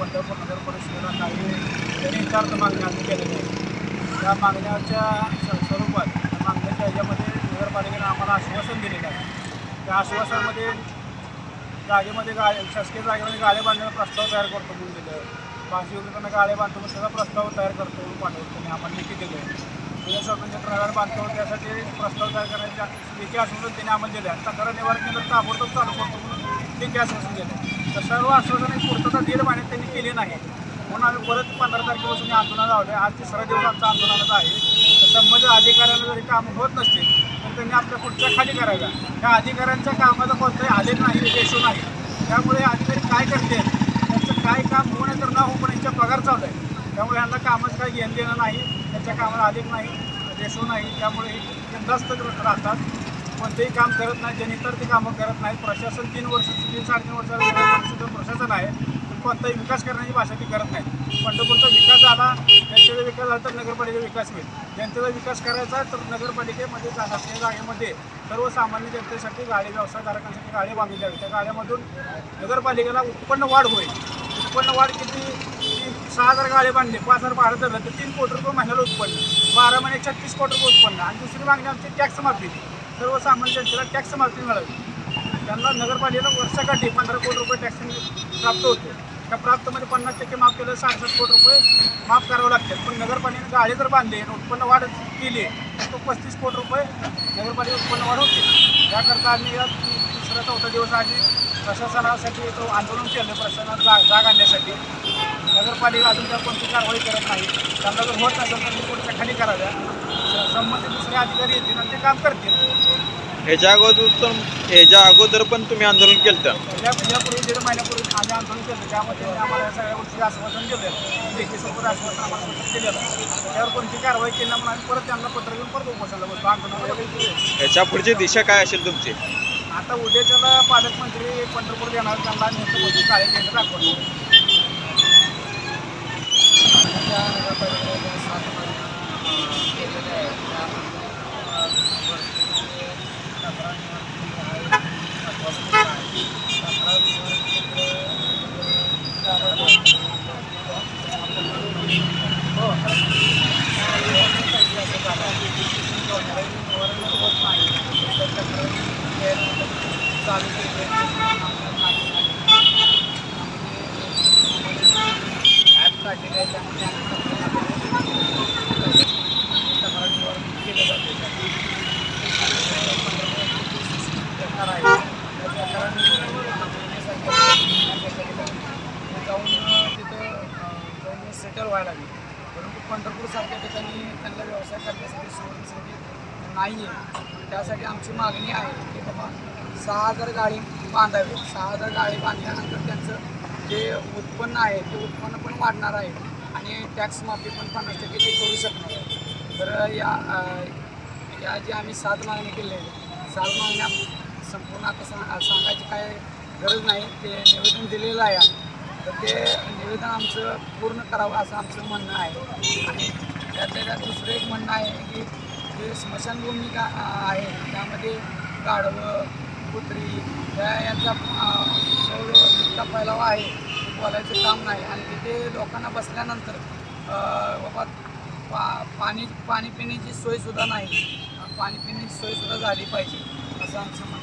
पंढरपूर नगर परिषदेला काही जनहितार्थ मागण्या आम्ही केलेल्या आहेत. त्या मागण्याच्या स्वरूपात त्या मागण्याच्या ह्याच्यामध्ये नगरपालिकेनं आम्हाला आश्वासन दिलेलं आहे. त्या आश्वासनामध्ये जागेमध्ये गा शासकीय जागेमध्ये गाळे बांधण्याचा प्रस्ताव तयार करतो म्हणून दिलं. पाचशे युनिटांना गाळे बांधतो त्याचा प्रस्ताव तयार करतो म्हणून पाठवतो. त्यांनी आम्हाला लेखी दिलं आहे तुझ्या स्वतंत्र प्रकार बांधतो त्यासाठी प्रस्ताव तयार करण्याचे लेखी आश्वासन त्यांनी आम्हाला दिलं आहे तक्रार निवारण केंद्र ताबडतोब चालू करतो म्हणून लेखी आश्वासन दिलं आहे तर सर्व आश्वासने पूर्तता दीड महिन्यात त्यांनी केली नाही. म्हणून आम्ही परत पंधरा तारखेपासून हे आंदोलन लावलं आहे आज तिसरा दिवस आमचं आंदोलनाचा आहे. तर संबंधित अधिकाऱ्यांना जरी कामं होत नसतील तर त्यांनी आपल्या पुढच्या खाली कराव्या त्या अधिकाऱ्यांच्या कामाचा कोणताही आलेख नाही रेशो नाही. त्यामुळे अधिकारी काय करते त्यांचं काय काम होऊ नये तर न होऊ पण यांचा पगार चालू आहे त्यामुळे यांना कामाचं काही घेणं देणं नाही त्यांच्या कामाला आलेख नाही रेशो नाही. त्यामुळे हे बिनधास्त राहतात. कोणतेही काम करत नाही ज्यांनी ते कामं करत नाही प्रशासन तीन वर्ष तीन साडेतीन वर्षाचं प्रशासन आहे. पण कोणताही विकास करण्याची भाषा ती करत नाही पंढरपूरचा विकास झाला जनतेचा विकास झाला तर नगरपालिकेचा विकास होईल. जनतेचा विकास करायचा तर नगरपालिकेमध्ये जा- शासकीय जागेमध्ये सर्वसामान्य जनतेसाठी गाडी व्यवसायधारकांसाठी गाडी बांधली जावी त्या गाड्यामधून नगरपालिकेला उत्पन्न वाढ होईल. उत्पन्न वाढ किती? सहा हजार गाडी बांधली पाच हजार भाडं धरलं तर तीन कोटी रुपये महिन्याला उत्पन्न. बारा महिने छत्तीस कोटी रुपये उत्पन्न. आणि दुसरी मागणी आमची टॅक्स माफी. सर्वसामान्य जनतेला टॅक्स माफी मिळावी त्यांना नगरपालिकेला वर्षाकाठी पंधरा कोटी रुपये टॅक्स प्राप्त होतो. त्या प्राप्तमध्ये पन्नास टक्के माफ केलं साडेसात कोटी रुपये माफ करावं लागतात पण नगरपालिकेने गाडी जर बांधले आणि उत्पन्न वाढ केली तर तो पस्तीस कोटी रुपये नगरपालिका उत्पन्न वाढ होते त्याकरता आम्ही या तिसरा चौथा दिवस आम्ही प्रशासनासाठी तो आंदोलन केलं. प्रशासनात जाग जाग आणण्यासाठी. नगरपालिका अजून त्या कोणती कारवाई करत नाही. त्यांना जर होत नसेल तर ते पुढच्या खाली कराव्या. संबंधित दुसरे अधिकारी येतील आणि ते काम करतील. ह्याच्या अगोदर पण ह्याच्या अगोदर पण तुम्ही आंदोलन केलं या यापूर्वी दीड महिन्यापूर्वी आम्ही आंदोलन केलं त्यामध्ये त्यांनी आम्हाला या सगळ्या गोष्टी आश्वासन दिलं लेखी सोबत आश्वासन आम्हाला सूचित केलेलं त्यावर कोणती कारवाई केली म्हणून आम्ही परत त्यांना पत्र घेऊन परत उपोषणाला बसतो आंदोलनाला ह्याच्या पुढची दिशा काय असेल तुमची? आता उद्याच्याला पालकमंत्री पंढरपूर येणार त्यांना नेतृत्व काळे केंद्र दाखवलं обороняется. व्हायला लागली परंतु पंढरपूरसारख्या ठिकाणी त्यांना व्यवसाय करण्यासाठी सोडण्यासाठी नाही आहे त्यासाठी आमची मागणी आहे की बाबा सहा हजार गाडी बांधावी. सहा हजार गाडी बांधल्यानंतर त्यांचं जे उत्पन्न आहे ते उत्पन्न पण वाढणार आहे आणि टॅक्स माफी पण पन्नास टक्के ते करू शकणार आहे. तर या या जे आम्ही सात मागणी केले सात मागण्या संपूर्ण आता सांगायची काय गरज नाही. ते निवेदन दिलेलं आहे आम्ही. तर ते निवेदन आमचं पूर्ण करावं असं आमचं म्हणणं आहे. आणि त्यातल्या त्यात दुसरं एक म्हणणं आहे की जे स्मशानभूमी का आहे त्यामध्ये गाढवं कुत्री या यांचा सौर इतका फैलावा आहे बोलायचं काम नाही. आणि तिथे लोकांना बसल्यानंतर बाबा पा पाणी पाणी पिण्याची सोयसुद्धा नाही. पाणी पिण्याची सोयसुद्धा झाली पाहिजे असं आमचं म्हणणं